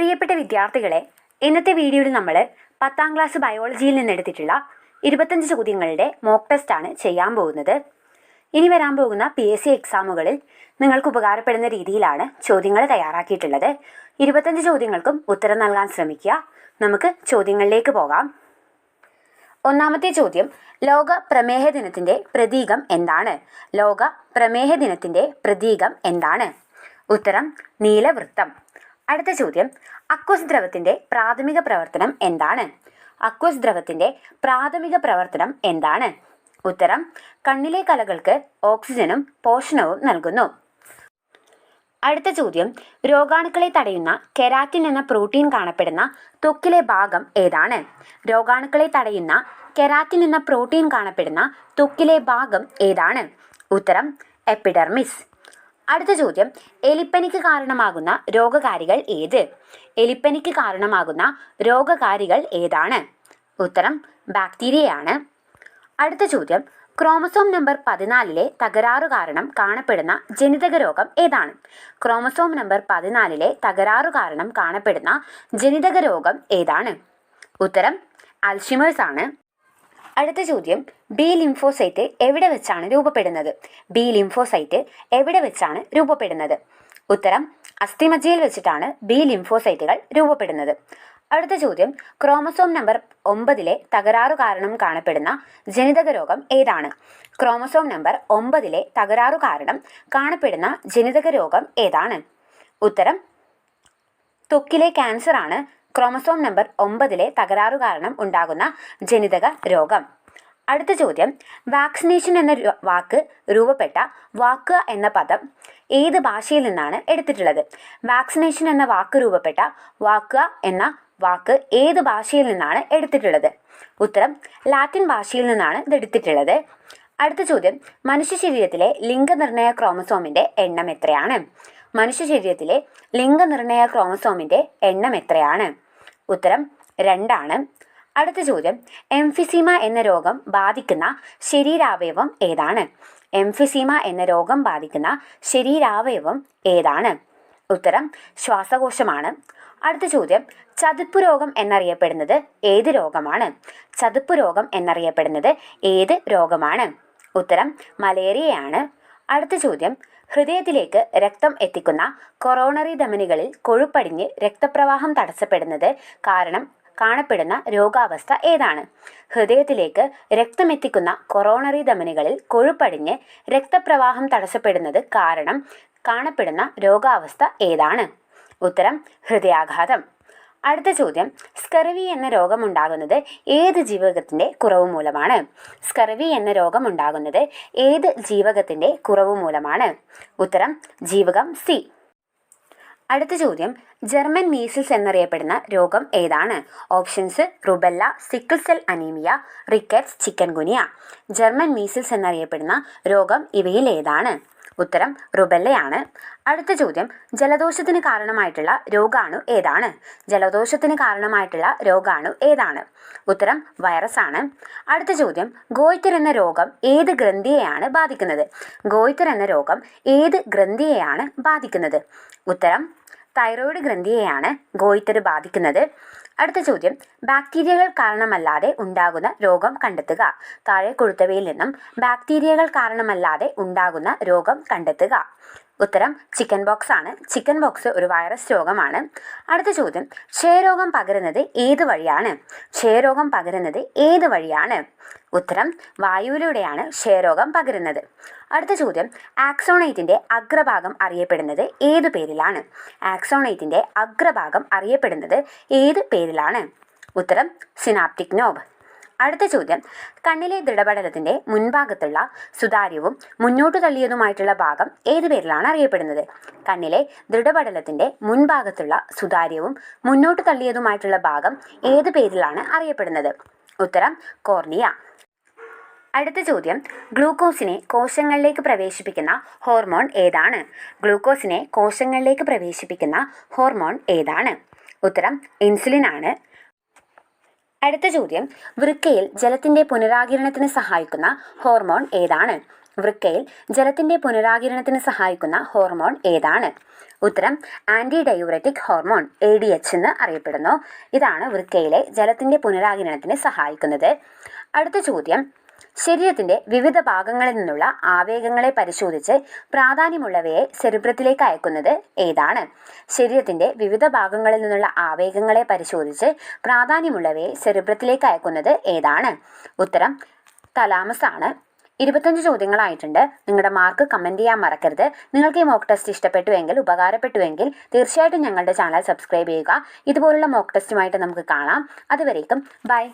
പ്രിയപ്പെട്ട വിദ്യാർത്ഥികളെ ഇന്നത്തെ വീഡിയോയിൽ നമ്മൾ പത്താം ക്ലാസ് ബയോളജിയിൽ നിന്നെടുത്തിട്ടുള്ള ഇരുപത്തഞ്ച് ചോദ്യങ്ങളുടെ മോക്ക് ടെസ്റ്റ് ആണ് ചെയ്യാൻ പോകുന്നത്. ഇനി വരാൻ പോകുന്ന പി എസ് സി എക്സാമുകളിൽ നിങ്ങൾക്ക് ഉപകാരപ്പെടുന്ന രീതിയിലാണ് ചോദ്യങ്ങൾ തയ്യാറാക്കിയിട്ടുള്ളത്. ഇരുപത്തഞ്ച് ചോദ്യങ്ങൾക്കും ഉത്തരം നൽകാൻ ശ്രമിക്കുക. നമുക്ക് ചോദ്യങ്ങളിലേക്ക് പോകാം. ഒന്നാമത്തെ ചോദ്യം ലോക പ്രമേഹ ദിനത്തിന്റെ പ്രതീകം എന്താണ്? ലോക പ്രമേഹ ദിനത്തിന്റെ പ്രതീകം എന്താണ്? ഉത്തരം നീലവൃത്തം. അടുത്ത ചോദ്യം. അക്വസ് ദ്രവത്തിന്റെ പ്രാഥമിക പ്രവർത്തനം എന്താണ്? അക്വസ് ദ്രവത്തിന്റെ പ്രാഥമിക പ്രവർത്തനം എന്താണ്? ഉത്തരം കണ്ണിലെ കലകൾക്ക് ഓക്സിജനും പോഷണവും നൽകുന്നു. അടുത്ത ചോദ്യം. രോഗാണുക്കളെ തടയുന്ന കെരാറ്റിൻ എന്ന പ്രോട്ടീൻ കാണപ്പെടുന്ന ത്വക്കിലെ ഭാഗം ഏതാണ്? രോഗാണുക്കളെ തടയുന്ന കെരാറ്റിൻ എന്ന പ്രോട്ടീൻ കാണപ്പെടുന്ന ത്വക്കിലെ ഭാഗം ഏതാണ്? ഉത്തരം എപ്പിഡെർമിസ്. അടുത്ത ചോദ്യം. എലിപ്പനിക്ക് കാരണമാകുന്ന രോഗകാരികൾ ഏത്? എലിപ്പനിക്ക് കാരണമാകുന്ന രോഗകാരികൾ ഏതാണ്? ഉത്തരം ബാക്ടീരിയയാണ്. അടുത്ത ചോദ്യം. ക്രോമസോം നമ്പർ പതിനാലിലെ തകരാറു കാരണം കാണപ്പെടുന്ന ജനിതക രോഗം ഏതാണ്? ക്രോമസോം നമ്പർ പതിനാലിലെ തകരാറു കാരണം കാണപ്പെടുന്ന ജനിതക രോഗം ഏതാണ്? ഉത്തരം അൽഷിമേഴ്സ് ആണ് അടുത്ത ചോദ്യം. ബി ലിംഫോസൈറ്റ് എവിടെ വെച്ചാണ് രൂപപ്പെടുന്നത്? ബി ലിംഫോസൈറ്റ് എവിടെ വെച്ചാണ് രൂപപ്പെടുന്നത്? ഉത്തരം അസ്ഥിമജ്ജയിൽ വെച്ചിട്ടാണ് ബി ലിംഫോസൈറ്റുകൾ രൂപപ്പെടുന്നത്. അടുത്ത ചോദ്യം. ക്രോമസോം നമ്പർ ഒമ്പതിലെ തകരാറു കാരണം കാണപ്പെടുന്ന ജനിതക രോഗം ഏതാണ്? ക്രോമസോം നമ്പർ ഒമ്പതിലെ തകരാറു കാരണം കാണപ്പെടുന്ന ജനിതക രോഗം ഏതാണ്? ഉത്തരം ത്വക്കിലെ ക്യാൻസർ ആണ് ക്രോമസോം നമ്പർ ഒമ്പതിലെ തകരാറു കാരണം ഉണ്ടാകുന്ന ജനിതക രോഗം. അടുത്ത ചോദ്യം. വാക്സിനേഷൻ എന്ന വാക്ക് രൂപപ്പെട്ട വാക്ക് എന്ന പദം ഏത് ഭാഷയിൽ നിന്നാണ് എടുത്തിട്ടുള്ളത്? വാക്സിനേഷൻ എന്ന വാക്ക് രൂപപ്പെട്ട വാക്ക് എന്ന വാക്ക് ഏത് ഭാഷയിൽ നിന്നാണ് എടുത്തിട്ടുള്ളത്? ഉത്തരം. ലാറ്റിൻ ഭാഷയിൽ നിന്നാണ് ഇത് എടുത്തിട്ടുള്ളത്. അടുത്ത ചോദ്യം. മനുഷ്യ ശരീരത്തിലെ ലിംഗനിർണയ ക്രോമസോമിന്റെ എണ്ണം എത്രയാണ്? മനുഷ്യ ശരീരത്തിലെ ലിംഗനിർണയ ക്രോമസോമിന്റെ എണ്ണം എത്രയാണ്? ഉത്തരം രണ്ടാണ്. അടുത്ത ചോദ്യം. എംഫിസീമ എന്ന രോഗം ബാധിക്കുന്ന ശരീരാവയവം ഏതാണ്? എംഫിസീമ എന്ന രോഗം ബാധിക്കുന്ന ശരീരാവയവം ഏതാണ്? ഉത്തരം ശ്വാസകോശമാണ്. അടുത്ത ചോദ്യം. ചതുപ്പ് രോഗം എന്നറിയപ്പെടുന്നത് ഏത് രോഗമാണ്? ചതുപ്പ് രോഗം എന്നറിയപ്പെടുന്നത് ഏത് രോഗമാണ്? ഉത്തരം മലേറിയയാണ്. അടുത്ത ചോദ്യം. ഹൃദയത്തിലേക്ക് രക്തം എത്തിക്കുന്ന കൊറോണറി ധമനികളിൽ കൊഴുപ്പടിഞ്ഞ് രക്തപ്രവാഹം തടസ്സപ്പെടുന്നത് കാരണം കാണപ്പെടുന്ന രോഗാവസ്ഥ ഏതാണ്? ഹൃദയത്തിലേക്ക് രക്തമെത്തിക്കുന്ന കൊറോണറി ധമനികളിൽ കൊഴുപ്പടിഞ്ഞ് രക്തപ്രവാഹം തടസ്സപ്പെടുന്നത് കാരണം കാണപ്പെടുന്ന രോഗാവസ്ഥ ഏതാണ്? ഉത്തരം ഹൃദയാഘാതം. അടുത്ത ചോദ്യം. സ്കർവി എന്ന രോഗമുണ്ടാകുന്നത് ഏത് ജീവകത്തിന്റെ കുറവ് മൂലമാണ്? സ്കർവി എന്ന രോഗമുണ്ടാകുന്നത് ഏത് ജീവകത്തിന്റെ കുറവ് മൂലമാണ്? ഉത്തരം ജീവകം സി. അടുത്ത ചോദ്യം. ജർമ്മൻ മീസിൽസ് എന്നറിയപ്പെടുന്ന രോഗം ഏതാണ്? Options rubella sickle cell anaemia rickets chikungunya German measles എന്നറിയപ്പെടുന്ന രോഗം ഇവയിൽ ഏതാണ്? ഉത്തരം റുബെല്ലയാണ്. അടുത്ത ചോദ്യം ജലദോഷത്തിന് കാരണമായിട്ടുള്ള രോഗാണു ഏതാണ്? ജലദോഷത്തിന് കാരണമായിട്ടുള്ള രോഗാണു ഏതാണ്? ഉത്തരം വൈറസ് ആണ് അടുത്ത ചോദ്യം ഗോയ്ത്തർ എന്ന രോഗം ഏത് ഗ്രന്ഥിയെയാണ് ബാധിക്കുന്നത്? ഗോയ്ത്തർ എന്ന രോഗം ഏത് ഗ്രന്ഥിയെയാണ് ബാധിക്കുന്നത്? ഉത്തരം തൈറോയിഡ് ഗ്രന്ഥിയെയാണ് ഗോയ്ത്തർ ബാധിക്കുന്നത്. അടുത്ത ചോദ്യം. ബാക്ടീരിയകൾ കാരണമല്ലാതെ ഉണ്ടാകുന്ന രോഗം കണ്ടെത്തുക. താഴെ കൊടുത്തവയിൽ നിന്നും ബാക്ടീരിയകൾ കാരണമല്ലാതെ ഉണ്ടാകുന്ന രോഗം കണ്ടെത്തുക. ഉത്തരം ചിക്കൻ ബോക്സ് ആണ്. ചിക്കൻ ബോക്സ് ഒരു വൈറസ് രോഗമാണ്. അടുത്ത ചോദ്യം. ക്ഷയരോഗം പകരുന്നത് ഏത് വഴിയാണ്? ക്ഷയരോഗം പകരുന്നത് ഏത് വഴിയാണ്? ഉത്തരം വായുവിലൂടെയാണ് ക്ഷയരോഗം പകരുന്നത്. അടുത്ത ചോദ്യം. ആക്സോണൈറ്റിന്റെ അഗ്രഭാഗം അറിയപ്പെടുന്നത് ഏത് പേരിലാണ്? ആക്സോണൈറ്റിന്റെ അഗ്രഭാഗം അറിയപ്പെടുന്നത് ഏത് പേരിലാണ്? ഉത്തരം സിനാപ്റ്റിക് നോബ്. അടുത്ത ചോദ്യം. കണ്ണിലെ ദൃഢപടലത്തിന്റെ മുൻഭാഗത്തുള്ള സുതാര്യവും മുന്നോട്ട് തള്ളിയതുമായിട്ടുള്ള ഭാഗം ഏത് പേരിലാണ് അറിയപ്പെടുന്നത്? കണ്ണിലെ ദൃഢപടലത്തിന്റെ മുൻഭാഗത്തുള്ള സുതാര്യവും മുന്നോട്ട് തള്ളിയതുമായിട്ടുള്ള ഭാഗം ഏത് പേരിലാണ് അറിയപ്പെടുന്നത്? ഉത്തരം കോർണിയ. അടുത്ത ചോദ്യം. ഗ്ലൂക്കോസിനെ കോശങ്ങളിലേക്ക് പ്രവേശിപ്പിക്കുന്ന ഹോർമോൺ ഏതാണ്? ഗ്ലൂക്കോസിനെ കോശങ്ങളിലേക്ക് പ്രവേശിപ്പിക്കുന്ന ഹോർമോൺ ഏതാണ്? ഉത്തരം ഇൻസുലിൻ ആണ്. അടുത്ത ചോദ്യം. വൃക്കയിൽ ജലത്തിന്റെ പുനരാകിരണത്തിന് സഹായിക്കുന്ന ഹോർമോൺ ഏതാണ്? വൃക്കയിൽ ജലത്തിന്റെ പുനരാകിരണത്തിന് സഹായിക്കുന്ന ഹോർമോൺ ഏതാണ്? ഉത്തരം antidiuretic hormone A D H എന്ന് അറിയപ്പെടുന്നു. ഇതാണ് വൃക്കയിലെ ജലത്തിന്റെ പുനരാകിരണത്തിന് സഹായിക്കുന്നത്. അടുത്ത ചോദ്യം. ശരീരത്തിന്റെ വിവിധ ഭാഗങ്ങളിൽ നിന്നുള്ള ആവേഗങ്ങളെ പരിശോധിച്ച് പ്രാധാന്യമുള്ളവയെ സെറിബ്രത്തിലേക്ക് അയക്കുന്നത് ഏതാണ്? ശരീരത്തിന്റെ വിവിധ ഭാഗങ്ങളിൽ നിന്നുള്ള ആവേഗങ്ങളെ പരിശോധിച്ച് പ്രാധാന്യമുള്ളവയെ സെറിബ്രത്തിലേക്ക് അയക്കുന്നത് ഏതാണ്? ഉത്തരം തലാമസ് ആണ് ഇരുപത്തഞ്ച് ചോദ്യങ്ങളായിട്ടുണ്ട്. നിങ്ങളുടെ മാർക്ക് കമന്റ് ചെയ്യാൻ മറക്കരുത്. നിങ്ങൾക്ക് ഈ മോക്ക് ടെസ്റ്റ് ഇഷ്ടപ്പെട്ടുവെങ്കിൽ ഉപകാരപ്പെട്ടുവെങ്കിൽ തീർച്ചയായിട്ടും ഞങ്ങളുടെ ചാനൽ സബ്സ്ക്രൈബ് ചെയ്യുക. ഇതുപോലുള്ള മോക്ക് ടെസ്റ്റുമായിട്ട് നമുക്ക് കാണാം. അതുവരേക്കും ബൈ.